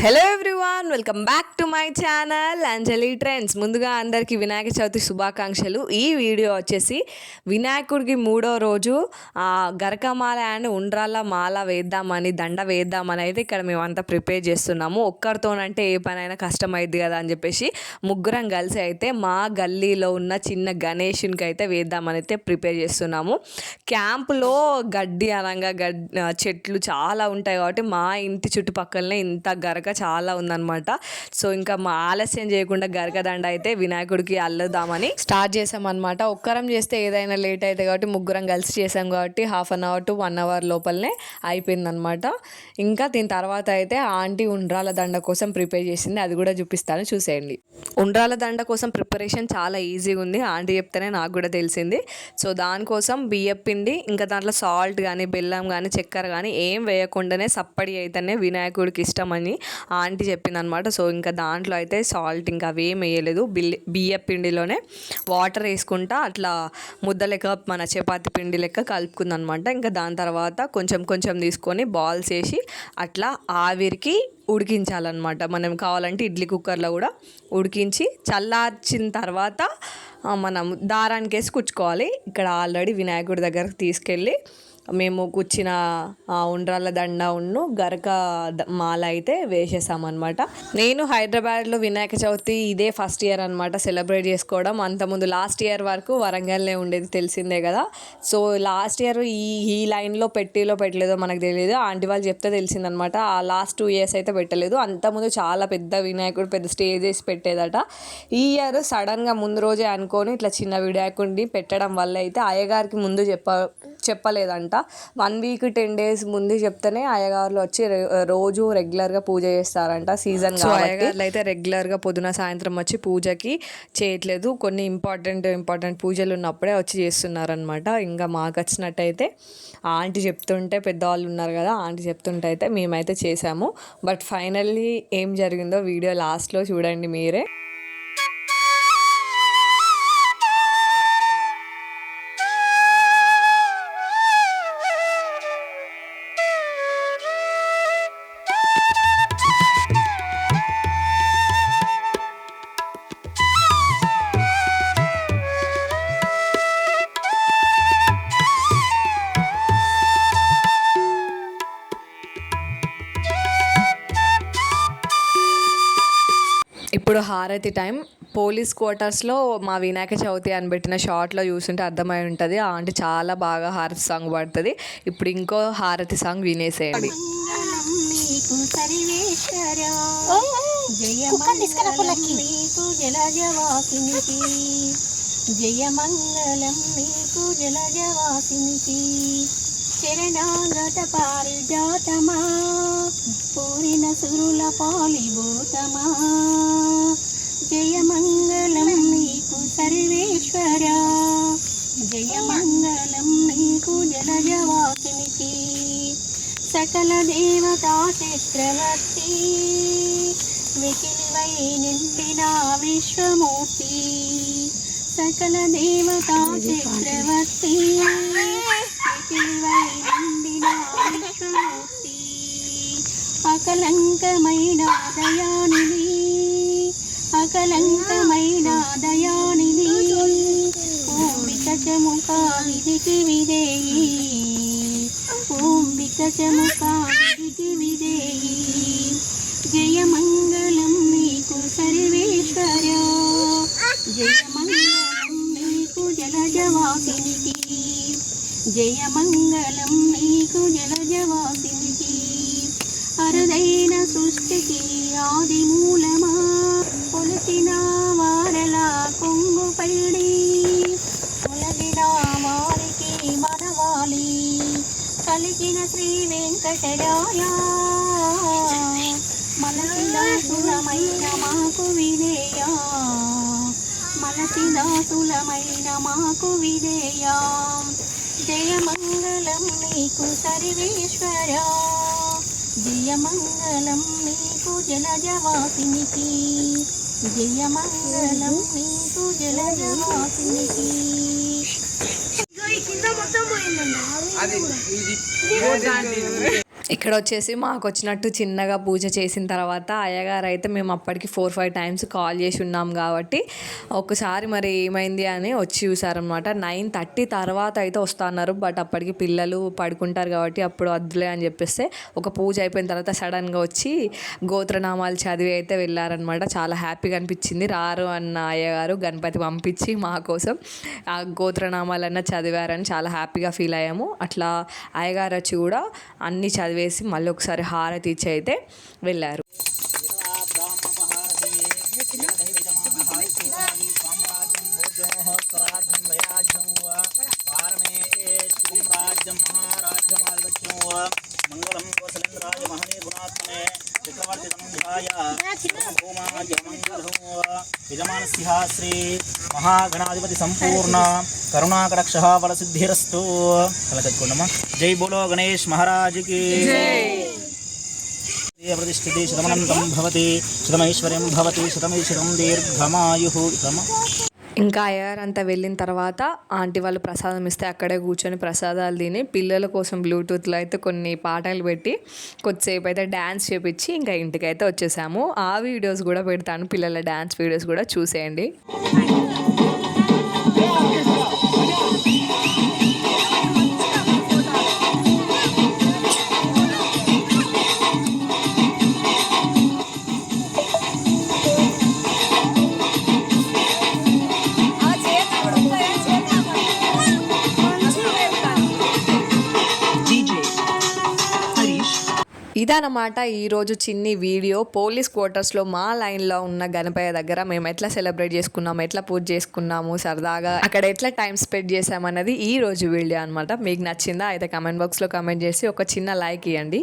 Hello welcome back to my channel Anjali trends. ముందుగా అందరికీ వినాయక చవితి శుభాకాంక్షలు. ఈ వీడియో వచ్చేసి వినాయకుడికి మూడో రోజు గరకమాల అండ్ ఉండ్రాల మాల వేద్దామని దండ వేద్దామని అయితే ఇక్కడ మేమంతా ప్రిపేర్ చేస్తున్నాము. ఒక్కరితోనంటే ఏ పనైనా కష్టమైంది కదా అని చెప్పేసి ముగ్గురం కలిసి అయితే మా గల్లీలో ఉన్న చిన్న గణేషునికి అయితే వేద్దామని అయితే ప్రిపేర్ చేస్తున్నాము. క్యాంపులో గడ్డి అనగా గడ్ చెట్లు చాలా ఉంటాయి కాబట్టి మా ఇంటి చుట్టుపక్కలనే ఇంత గరక చాలా ఉందన్నమాట. సో ఇంకా మా ఆలస్యం చేయకుండా గరగదండ అయితే వినాయకుడికి అల్లుదామని. స్టార్ట్ చేసామన్నమాట. ఒక్కరం చేస్తే ఏదైనా లేట్ అయితే కాబట్టి ముగ్గురం కలిసి చేసాం కాబట్టి half an hour to one hour లోపలనే అయిపోయిందనమాట ఇంకా దీని తర్వాత అయితే ఆంటీ ఉండ్రాల దండ కోసం ప్రిపేర్ చేసింది. అది కూడా చూపిస్తాను. చూసేయండి. ఉండ్రాల దండ కోసం ప్రిపరేషన్ చాలా ఈజీగా ఉంది. ఆంటీ చెప్తేనే నాకు కూడా తెలిసింది. సో దానికోసం బియ్యం పిండి ఇంకా దాంట్లో సాల్ట్ కానీ బెల్లం కానీ చక్కెర కానీ ఏం వేయకుండానే సప్పడి అయితేనే వినాయకుడికి ఇష్టం అని ఆంటీ చెప్పింది అనమాట సో ఇంకా దాంట్లో అయితే సాల్ట్ ఇంకా అవి ఏం వేయలేదు. బిల్లి బియ్యం పిండిలోనే వాటర్ వేసుకుంటా అట్లా ముద్ద లెక్క మన చపాతి పిండి లెక్క కలుపుకుందనమాట ఇంకా దాని తర్వాత కొంచెం కొంచెం తీసుకొని బాల్స్ వేసి అట్లా ఆవిరికి ఉడికించాలన్నమాట. మనం కావాలంటే ఇడ్లీ కుక్కర్లో కూడా ఉడికించి చల్లార్చిన తర్వాత మనం దారానికి వేసి కుచ్చుకోవాలి. ఇక్కడ ఆల్రెడీ వినాయకుడి దగ్గరకు తీసుకెళ్ళి మేము కూర్చిన ఆ ఉండ్రాల దండ ఉన్ను గరక మాల అయితే వేసేసామన్నమాట. నేను హైదరాబాద్లో వినాయక చవితి ఇదే ఫస్ట్ ఇయర్ అనమాట సెలబ్రేట్ చేసుకోవడం. అంతకుముందు లాస్ట్ ఇయర్ వరకు వరంగల్లే ఉండేది తెలిసిందే కదా. సో లాస్ట్ ఇయర్ ఈ ఈ లైన్లో పెట్టిలో పెట్టలేదో మనకు తెలియదు. ఆంటీ వాళ్ళు చెప్తే తెలిసిందనమాట ఆ లాస్ట్ టూ ఇయర్స్ అయితే పెట్టలేదు. అంతకుముందు చాలా పెద్ద వినాయకుడు పెద్ద స్టేజ్ వేసి పెట్టేదట. ఈ ఇయర్ సడన్గా ముందు రోజే అనుకొని ఇట్లా చిన్న వినాయకుడిని పెట్టడం వల్ల అయితే అయ్యగారికి ముందు చెప్ప చెప్పలేదంట. వన్ వీక్ టెన్ డేస్ ముందు చెప్తేనే అయ్యగారులు వచ్చి రోజు రెగ్యులర్గా పూజ చేస్తారంట సీజన్ అయ్యగారులు అయితే రెగ్యులర్గా పొద్దున సాయంత్రం వచ్చి పూజకి చేయట్లేదు. కొన్ని ఇంపార్టెంట్ ఇంపార్టెంట్ పూజలు ఉన్నప్పుడే వచ్చి చేస్తున్నారనమాట ఇంకా మాకు వచ్చినట్టయితే ఆంటీ చెప్తుంటే పెద్దవాళ్ళు ఉన్నారు కదా ఆంటీ చెప్తుంటే అయితే మేమైతే చేసాము బట్ ఫైనల్లీ ఏం జరిగిందో వీడియో లాస్ట్లో చూడండి మీరే. ఇప్పుడు హారతి టైం. పోలీస్ క్వార్టర్స్లో మా వినాయక చవితి అని పెట్టిన షార్ట్లో చూస్తుంటే అర్థమై ఉంటుంది ఆ ఆంటీ చాలా బాగా హారతి సాంగ్ పాడుతుంది. ఇప్పుడు ఇంకో హారతి సాంగ్ వినేసేయండి. నీకు మీకు జలజవాసినికి చరణాగత పారిజాతమా? పూరిన సురుల పాలిభూతమా? జయ మంగళం నీకు సర్వేశ్వరా జయ మంగళం నీకు జలజవాసినికి సకల దేవతా చక్రవర్తి వికిలివై నిండిన విశ్వమూర్తి సకల దేవతా చక్రవర్తి వికిలివై నిండిన విశ్వమూర్తి అకలంకమైన దయానిధి అకలంకమైన దయానిధి. ఓం వికచముఖ విధికి విధేయి. ఓం విధికి విధేయి. జయ మంగళం నీకు సర్వేశ్వర. జయ మంగళం నీకు జలజవాసినికి. జయ మంగళం నీకు జలజవాసినికి. అరుదైన సృష్టికి ఆది మూలమా కొలిచిన వారల కొంగు పైడి. కొలగిన వారికి మనవాలి కలిగిన శ్రీ వెంకటరాయ. మనసిదాసులమైన మాకు విధేయ. మనసిదాసులమైన మాకు విధేయ. జయమంగళం నీకు సర్వేశ్వర. జయమంగళం నీకు జలజవాసినికి. జయ మంగళం నీకు జలజవాసినికి అది ఇది ఇక్కడ వచ్చేసి మాకు వచ్చినట్టు చిన్నగా పూజ చేసిన తర్వాత అయ్యగారు అయితే మేము అప్పటికి ఫోర్ ఫైవ్ టైమ్స్ కాల్ చేసి ఉన్నాం కాబట్టి ఒకసారి మరి ఏమైంది అని వచ్చి చూసారనమాట నైన్ థర్టీ తర్వాత అయితే వస్తా అన్నారు బట్ అప్పటికి పిల్లలు పడుకుంటారు కాబట్టి అప్పుడు వద్దులే అని చెప్పేస్తే ఒక పూజ అయిపోయిన తర్వాత సడన్గా వచ్చి గోత్రనామాలు చదివి అయితే వెళ్ళారనమాట చాలా హ్యాపీగా అనిపించింది. రారు అన్న అయ్యగారు గణపతి పంపించి మా కోసం ఆ గోత్రనామాలన్నా చదివారని చాలా హ్యాపీగా ఫీల్ అయ్యాము. అట్లా అయ్యగారు వచ్చి కూడా అన్నీ వేసి మళ్ళీ ఒకసారి హారతి ఇచ్చి అయితే వెళ్ళారు మంగళం కోసలేంద్రాయ మహనీయ గుణాత్మనే చక్రవర్తి సంధ్యాయ మహాగణాధిపతి సంపూర్ణ కరుణాకటక్ష బల సిద్ధిరస్తు కలకత్తుకుండమ్మా జై బోలో గణేష్ మహారాజుకి ప్రతిష్ఠితి శతమనంతం భవతి శతమైశ్వర్యం భవతి శతమైశ్వరం దీర్ఘమాయు ఇదమ్మా ఇంకా అయ్యగారు అంతా వెళ్ళిన తర్వాత ఆంటీ వాళ్ళు ప్రసాదం ఇస్తే అక్కడే కూర్చొని ప్రసాదాలు తిని పిల్లల కోసం బ్లూటూత్లో అయితే కొన్ని పాటలు పెట్టి కొద్దిసేపు అయితే డ్యాన్స్ చేపించి ఇంకా ఇంటికైతే వచ్చేసాము. ఆ వీడియోస్ కూడా పెడతాను. పిల్లల డ్యాన్స్ వీడియోస్ కూడా చూసేయండి. ఇదనమాట ఈరోజు చిన్ని వీడియో. పోలీస్ క్వార్టర్స్లో మా లైన్లో ఉన్న గణపయ్య దగ్గర మేము ఎట్లా సెలబ్రేట్ చేసుకున్నాము ఎట్లా పూజ చేసుకున్నాము సరదాగా అక్కడ ఎట్లా టైం స్పెండ్ చేసామన్నది ఈ రోజు వీడియో అనమాట మీకు నచ్చిందా అయితే కమెంట్ బాక్స్లో కమెంట్ చేసి ఒక చిన్న లైక్ ఇవ్వండి